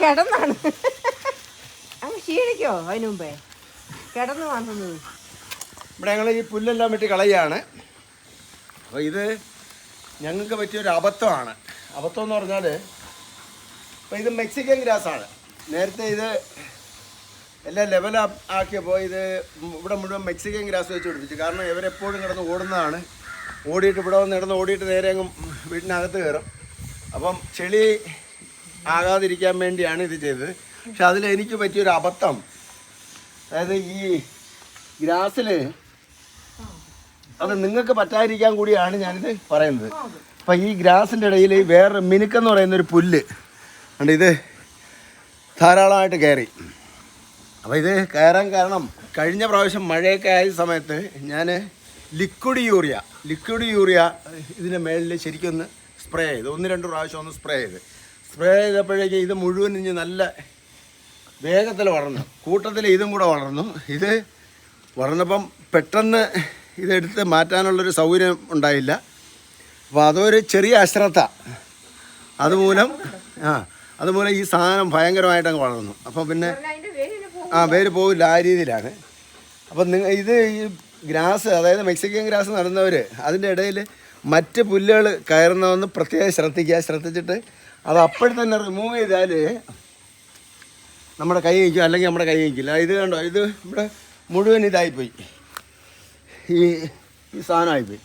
കിടന്നാണ്. അങ്ങ് ക്ഷീണിക്കോ അതിനു മുമ്പേ? കിടന്നു വന്നത്. ഇവിടെ ഞങ്ങൾ ഈ പുല്ലെല്ലാം വെട്ടി കളയുകയാണ് അപ്പോൾ ഇത് ഞങ്ങൾക്ക് പറ്റിയൊരു അബദ്ധമാണ്. അബദ്ധം എന്ന് പറഞ്ഞാൽ ഇപ്പോൾ ഇത് മെക്സിക്കൻ ഗ്രാസാണ്. നേരത്തെ ഇത് എല്ലാം ലെവൽ ആക്കിയപ്പോൾ ഇത് ഇവിടെ മുഴുവൻ മെക്സിക്കൻ ഗ്രാസ് വെച്ച് പിടിപ്പിച്ചു. കാരണം ഇവരെപ്പോഴും കിടന്ന് ഓടുന്നതാണ്. ഓടിയിട്ട് ഇവിടെ വന്ന് കിടന്ന് ഓടിയിട്ട് നേരെ അങ്ങ് വീട്ടിനകത്ത് കയറും. അപ്പം ചെളി ആകാതിരിക്കാൻ വേണ്ടിയാണ് ഇത് ചെയ്തത്. പക്ഷെ അതിൽ എനിക്ക് പറ്റിയൊരു അബദ്ധം. അതായത് ഈ ഗ്രാസിൽ അത് നിങ്ങൾക്ക് പറ്റാതിരിക്കാൻ കൂടിയാണ് ഞാനിത് പറയുന്നത്. അപ്പം ഈ ഗ്രാസിന്റെ ഇടയിൽ വേറെ മിനുക്കെന്ന് പറയുന്ന ഒരു പുല്ല്. ഉണ്ട് ഇത് ധാരാളമായിട്ട് കയറി. അപ്പോൾ ഇത് കയറാൻ കാരണം കഴിഞ്ഞ പ്രാവശ്യം മഴയൊക്കെ ആയ സമയത്ത് ഞാൻ ലിക്വിഡ് യൂറിയ ലിക്വിഡ് യൂറിയ ഇതിന്റെ മേളിൽ ശരിക്കൊന്ന് സ്പ്രേ ചെയ്ത്. ഒന്ന് രണ്ട് പ്രാവശ്യം ഒന്ന് സ്പ്രേ ചെയ്ത്. സ്പ്രേ ചെയ്തപ്പോഴേക്കും ഇത് മുഴുവൻ ഇഞ്ഞ് നല്ല വേഗത്തിൽ വളർന്നു. കൂട്ടത്തിൽ ഇതും കൂടെ വളർന്നു. ഇത് വളർന്നപ്പം പെട്ടെന്ന് ഇതെടുത്ത് മാറ്റാനുള്ളൊരു സൗകര്യം ഉണ്ടായില്ല. അപ്പോൾ അതൊരു ചെറിയ അശ്രദ്ധ. അതുമൂലം ആ അതുമൂലം ഈ സാധനം ഭയങ്കരമായിട്ട് അങ്ങ് വളർന്നു. അപ്പോൾ പിന്നെ ആ പേര് പോവില്ല ആ രീതിയിലാണ്. അപ്പം നിങ്ങൾ ഇത് ഈ ഗ്രാസ് അതായത് മെക്സിക്കൻ ഗ്രാസ് നടുന്നവർ അതിന്റെ ഇടയിൽ മറ്റ് പുല്ലുകൾ കയറുന്നതെന്ന് പ്രത്യേകം ശ്രദ്ധിക്കുക. ശ്രദ്ധിച്ചിട്ട് അത് അപ്പോഴും തന്നെ റിമൂവ് ചെയ്താൽ നമ്മുടെ കൈ കഴിക്കും അല്ലെങ്കിൽ നമ്മുടെ കൈ കഴിക്കില്ല. ഇത് കണ്ടോ? ഇത് ഇവിടെ മുഴുവൻ ഇതായിപ്പോയി. ഈ ഈ സാധനമായിപ്പോയി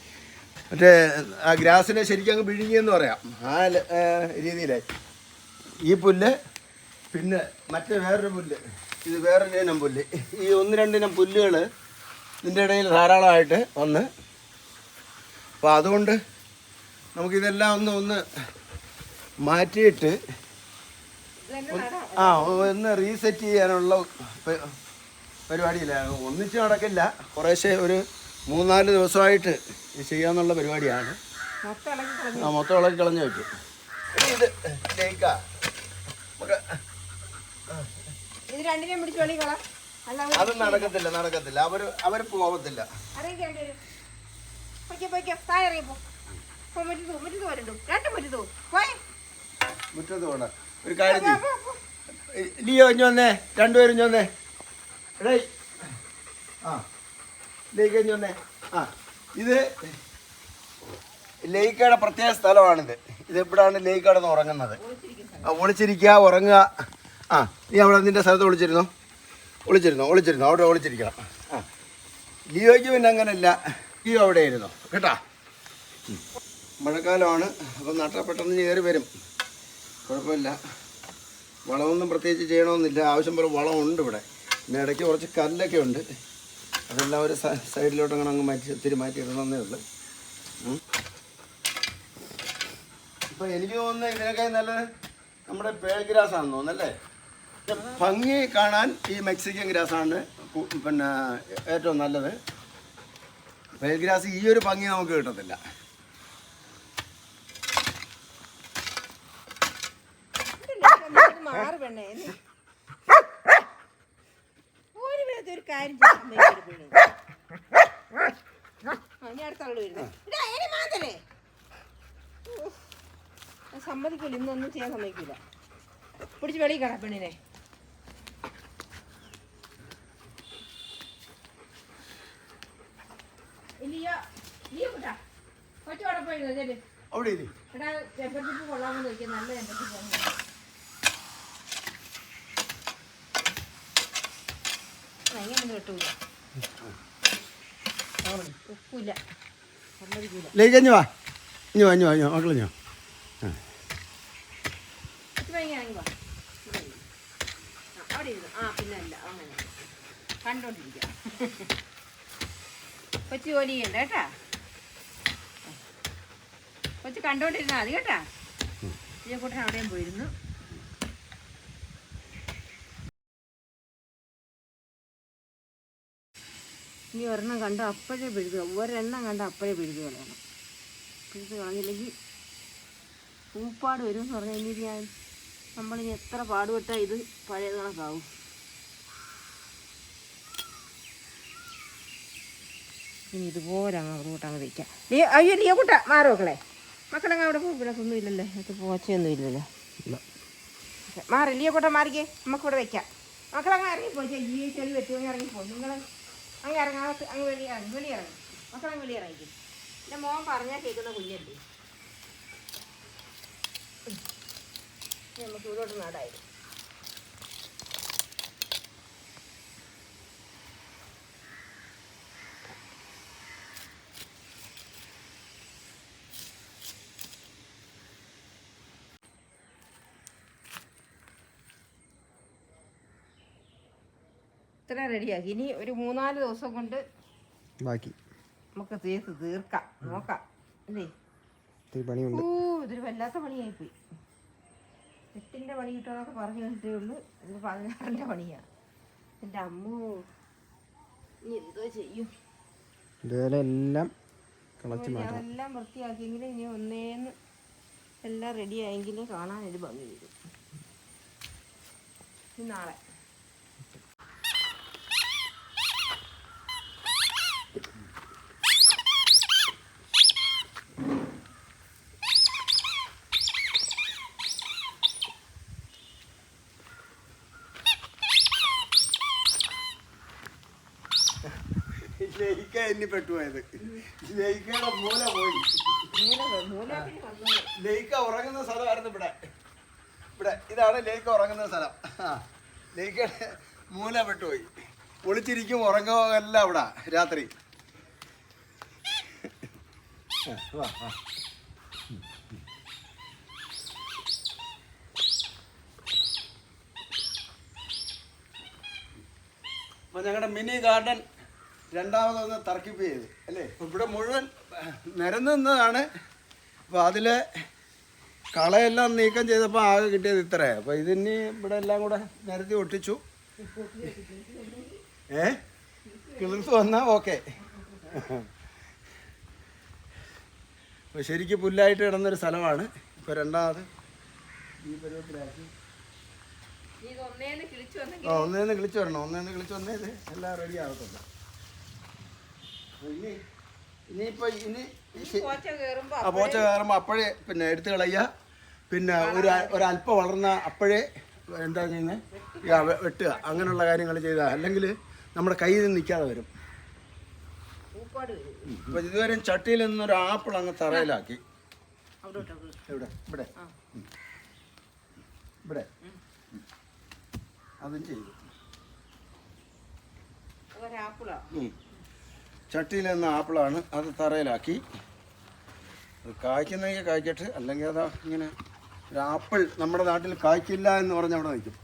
മറ്റേ ആ ഗ്രാസിനെ ശരിക്കും അങ്ങ് പിഴുങ്ങിയെന്ന് പറയാം. ആ രീതിയിലായി. ഈ പുല്ല് പിന്നെ മറ്റേ വേറൊരു പുല്ല്. ഇത് വേറൊരു ഇനം പുല്ല്. ഈ ഒന്ന് രണ്ടിനം പുല്ലുകൾ ഇതിന്റെ ഇടയിൽ ധാരാളമായിട്ട് വന്ന്. അപ്പോൾ അതുകൊണ്ട് നമുക്കിതെല്ലാം ഒന്ന് ഒന്ന് മാറ്റിയിട്ട് ആ ഒന്ന് റീസെറ്റ് ചെയ്യാനുള്ള പരിപാടിയില്ല. ഒന്നിച്ച് നടക്കില്ല. കുറേശ്ശെ ഒരു മൂന്നാൽ ദിവസമായിട്ട് ചെയ്യാന്നുള്ള പരിപാടിയാണ്. ആ മൊത്തം ഇളക്കി കളഞ്ഞു വെക്കും. ഇത് അത് നടക്കത്തില്ല നടക്കത്തില്ല. അവർ അവർ പോകത്തില്ല താഴെ ഇറങ്ങിപ്പോ. പോ മുറ്റത്ത് പോ, മുറ്റത്ത് വരണ്ടു രണ്ട്. പോയെ. മുറ്റത്ത് ഒരു കാര്യം. ലിയോ ഇഞ്ഞു വന്നേ. രണ്ടുപേരും വന്നേ. എടേ. ആ. ലേക്ക് വന്നേ. ആ. ഇത് ലേക്കയുടെ പ്രത്യേക സ്ഥലമാണിത്. ഇത് എവിടാണ് ലേക്കയുടെ ഉറങ്ങുന്നത്? ആ ഒളിച്ചിരിക്കുക ഉറങ്ങുക. ആ നീ അവിടെ നിന്റെ സ്ഥലത്ത് ഒളിച്ചിരുന്നോ? ഒളിച്ചിരുന്നോ? ഒളിച്ചിരുന്നോ? അവിടെ ഒളിച്ചിരിക്കണം. ആ. ലിയോയ്ക്ക് പിന്നെ അങ്ങനെയല്ല ലിയോ അവിടെ ഇരുന്നോ കേട്ടാ? മഴക്കാലമാണ്. അപ്പം നട്ട പെട്ടെന്ന് കയറി വരും. കുഴപ്പമില്ല. വളമൊന്നും പ്രത്യേകിച്ച് ചെയ്യണമെന്നില്ല. ആവശ്യം പോലെ വളമുണ്ട് ഇവിടെ. പിന്നെ ഇടയ്ക്ക് കുറച്ച് കല്ലൊക്കെ ഉണ്ട്. അതെല്ലാം ഒരു സൈഡിലോട്ട് അങ്ങനെ അങ്ങ് മാറ്റി ഒത്തിരി മാറ്റി ഇടണമെന്നേ ഉള്ളൂ. ഇപ്പം എനിക്ക് തോന്നുന്നത് ഇതിനൊക്കെ നല്ലത് നമ്മുടെ പേൾ ഗ്രാസ് ആണെന്ന് തോന്നുന്നല്ലേ ഭംഗി കാണാൻ ഈ മെക്സിക്കൻ ഗ്രാസാണ് പിന്നെ ഏറ്റവും നല്ലത്. പേൾ ഗ്രാസ് ഈ ഒരു ഭംഗി നമുക്ക് കിട്ടത്തില്ല. പെണ്ണേ ഒരു വേദ ഒരു കാര്യം ചെയ്യാൻ സമ്മതിക്കരുത് പെണ്ണേ. ആ, ഇനി അടുത്ത ആൾ വരുന്നു ഇതാ, എടി മാന്തലേ. ഉഫ്. ഇന്നൊന്നും ചെയ്യാൻ സമ്മതിക്കില്ല പിടിച്ച് വെളിയിൽ കാണാം പെണ്ണിനെ അവിടെ കൊള്ളാമെന്ന് നോക്കിയാൽ നല്ല ചെമ്പരത്തിപ്പ് അങ്ങനെ കിട്ടൂല ഉപ്പില്ല സമ്മതിക്കൂല ലേക്ക് ഇഞ്ഞു വാ ഇഞ്ഞു വാ ഇഞ്ഞു വാ ഇഞ്ഞു വാ മക്കളെ ഇഞ്ഞു വാ. പറ്റുമെങ്കിൽ വാ അല്ല അങ്ങനെ. കണ്ടോണ്ടിരിക്കാം കൊച്ചു ജോലി ചെയ്യണ്ട കേട്ടാ? കൊച്ചു കണ്ടോണ്ടിരുന്നാ മതി കേട്ടാ? കൂട്ടൻ അവിടെയും പോയിരുന്നു. ഇനി ഒരെണ്ണം കണ്ട അപ്പോഴേ പിഴുതുക ഒരെണ്ണം കണ്ട അപ്പോഴേ പിഴുതു കളയണം പിഴുത് കളഞ്ഞില്ലെങ്കിൽ പൂപ്പാട് വരും എന്ന് പറഞ്ഞാൽ ഇനി ഞാൻ നമ്മളിനി എത്ര പാടുപെട്ടാൽ ഇത് പഴയ കണക്കാവും. ഇനി ഇതുപോലെ അങ്ങ് അങ്ങോട്ട് അങ്ങ് വയ്ക്കാം. നീ അയ്യോ നീ കൂട്ട മാറും മക്കളെ. മക്കളങ്ങ് അവിടെ പോകും ഇല്ലല്ലേ. അത് പോച്ചയൊന്നും ഇല്ലല്ലോ. മാറി മാറി ലിയോക്കോട്ടെ മാറിക്കേ. നമുക്കിവിടെ വയ്ക്കാം. മക്കളങ്ങ് ഇറങ്ങിപ്പോയി ഈ ചെളി വെച്ചു അങ്ങ് ഇറങ്ങിപ്പോയി നിങ്ങൾ അങ്ങ് ഇറങ്ങാത്ത അങ്ങ് വെളി ഇറങ്ങി വെളി ഇറങ്ങി. മക്കളങ്ങ് വെളി ഇറങ്ങിക്കും. എന്റെ മോൻ പറഞ്ഞാൽ കേൾക്കുന്ന കുഞ്ഞല്ലേ? നമുക്ക് ഇവിടോട്ട് നടായിരുന്നു. ഇത്ര റെഡിയാക്കി. ഇനി ഒരു മൂന്നാൽ ദിവസം കൊണ്ട് ബാക്കി. നമുക്ക് തീർത്ത് തീർക്കാം. നോക്കാം. അല്ലേ? പണിയുണ്ട്. ഓ ഇതൊരു വല്ലാത്ത പണിയായി പോയി എട്ടിന്റെ പണി കിട്ടുമെന്നൊക്കെ പറഞ്ഞു കേട്ടേ ഉള്ളൂ. ഇത് പതിനാറിന്റെ പണിയാണ് എന്റെ അമ്മു ഇനി എന്തോ ചെയ്യും? ഇതുപോലെ എല്ലാം കളച്ച് എല്ലാം വൃത്തിയാക്കിയെങ്കിൽ ഇനി ഒന്നേന്ന് എല്ലാം റെഡി ആയെങ്കിലേ കാണാൻ ഒരു ഭംഗി വരും. നാളെ. ലയിക്ക എന്നി പെട്ടുപോയത് ലയിക്കയുടെ മൂല പോയി. ലയിക്ക ഉറങ്ങുന്ന സ്ഥലമായിരുന്നു ഇവിടെ. ഇവിടെ ഇതാണ് ലയിക്ക ഉറങ്ങുന്ന സ്ഥലം. ആ മൂല പെട്ടുപോയി. ഒളിച്ചിരിക്കും ഉറങ്ങോ എല്ലാം ഇവിടെ രാത്രി. അപ്പൊ ഞങ്ങളുടെ മിനി ഗാർഡൻ രണ്ടാമതൊന്ന് തർക്കിപ്പ് ചെയ്ത് അല്ലേ? ഇവിടെ മുഴുവൻ നിരന്ന് നിന്നതാണ്. അപ്പോൾ അതിലെ കളയെല്ലാം നീക്കം ചെയ്തപ്പോൾ ആകെ കിട്ടിയത് ഇത്രേ അപ്പോൾ ഇതിനി ഇവിടെ എല്ലാം കൂടെ നിരത്തി ഒട്ടിച്ചു. ഏ? കിളിർത്ത് വന്നാൽ ഓക്കെ. അപ്പോൾ ശരിക്കും പുല്ലായിട്ട് കിടന്നൊരു സ്ഥലമാണ്. ഇപ്പോൾ രണ്ടാമത് ഈ പരുവത്തിലാക്കി ഒന്നേന്ന് കിളിച്ചു വരണം. ഒന്നേന്ന് കിളിച്ചു വന്നേ ഇത് എല്ലാം റെഡി ആകത്തുള്ളൂ. ഇനി ഇനിയിപ്പോൾ ഇനി പോച്ച കയറുമ്പോ ആ പോച്ച കയറുമ്പോൾ അപ്പോഴേ പിന്നെ എടുത്തു കളയുക. പിന്നെ ഒരു ഒരല്പം വളർന്ന അപ്പോഴേ എന്താ ചെയ്യുന്നത് വെട്ടുക. അങ്ങനെയുള്ള കാര്യങ്ങൾ ചെയ്താൽ അല്ലെങ്കിൽ നമ്മുടെ കയ്യിൽ നിന്ന് നിൽക്കാതെ വരും. ഇപ്പൊ ഇതുവരെ ചട്ടിയിൽ നിന്നൊരു ആപ്പിൾ അങ്ങ് തറയിലാക്കി. ഇവിടെ. ഇവിടെ. ഇവിടെ അതും ചെയ്തു. ഒരാപ്പിളാ. ചട്ടിയിൽ നിന്ന് ആപ്പിളാണ് അത് തറയിലാക്കി. അത് കായ്ക്കുന്നെങ്കിൽ കായ്ക്കട്ടെ അല്ലെങ്കിൽ അതാ ഇങ്ങനെ ഒരു ആപ്പിൾ നമ്മുടെ നാട്ടിൽ കായ്ക്കില്ല എന്ന് പറഞ്ഞ് അവിടെ നിൽക്കും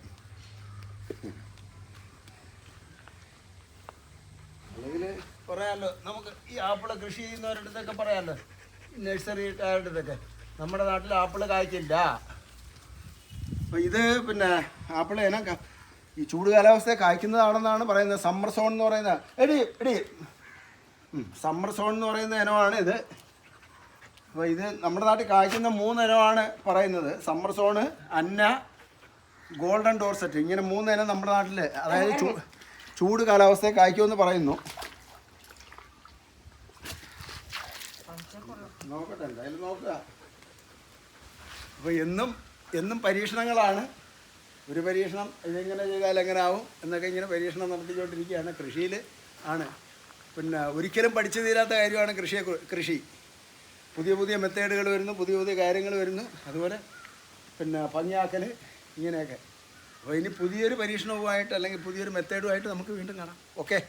അല്ലെങ്കിൽ പറയാമല്ലോ നമുക്ക് ഈ ആപ്പിൾ കൃഷി ചെയ്യുന്നവരുടെ പറയാമല്ലോ നഴ്സറിക്കാരുടെ നമ്മുടെ നാട്ടിൽ ആപ്പിൾ കായ്ക്കില്ല. അപ്പോൾ ഇത് പിന്നെ ആപ്പിൾ ഇനം ഈ ചൂട് കാലാവസ്ഥയെ കായ്ക്കുന്നതാണെന്നാണ് പറയുന്നത് സമ്മർ സോൺ എന്ന് പറയുന്നത്. എടി എടി സമ്മർ സോൺ എന്ന് പറയുന്ന ഇനമാണ് ഇത്. അപ്പോൾ ഇത് നമ്മുടെ നാട്ടിൽ കായ്ക്കുന്ന മൂന്ന് ഇനമാണ് പറയുന്നത്. Summer zone Anna golden Dorsett ഇങ്ങനെ മൂന്ന് ഇനം നമ്മുടെ നാട്ടിൽ അതായത് ചൂ ചൂട് കാലാവസ്ഥയെ കായ്ക്കുമെന്ന് പറയുന്നു. നോക്കട്ടെ എന്തായാലും നോക്കുക. അപ്പോൾ എന്നും എന്നും പരീക്ഷണങ്ങളാണ്. ഒരു പരീക്ഷണം ഇതെങ്ങനെ ചെയ്താൽ എങ്ങനെ ആവും എന്നൊക്കെ ഇങ്ങനെ പരീക്ഷണം നടത്തിക്കൊണ്ടിരിക്കുകയാണ്. കൃഷിയിൽ ആണ്. പിന്നെ ഒരിക്കലും പഠിച്ചു തീരാത്ത കാര്യമാണ് കൃഷിയെ കൃഷി. പുതിയ പുതിയ മെത്തേഡുകൾ വരുന്നു പുതിയ പുതിയ കാര്യങ്ങൾ വരുന്നു. അതുപോലെ പിന്നെ ഭംഗിയാക്കൽ ഇങ്ങനെയൊക്കെ. അപ്പോൾ ഇനി പുതിയൊരു പരീക്ഷണവുമായിട്ട് അല്ലെങ്കിൽ പുതിയൊരു മെത്തേഡുമായിട്ട് നമുക്ക് വീണ്ടും കാണാം. ഓക്കെ?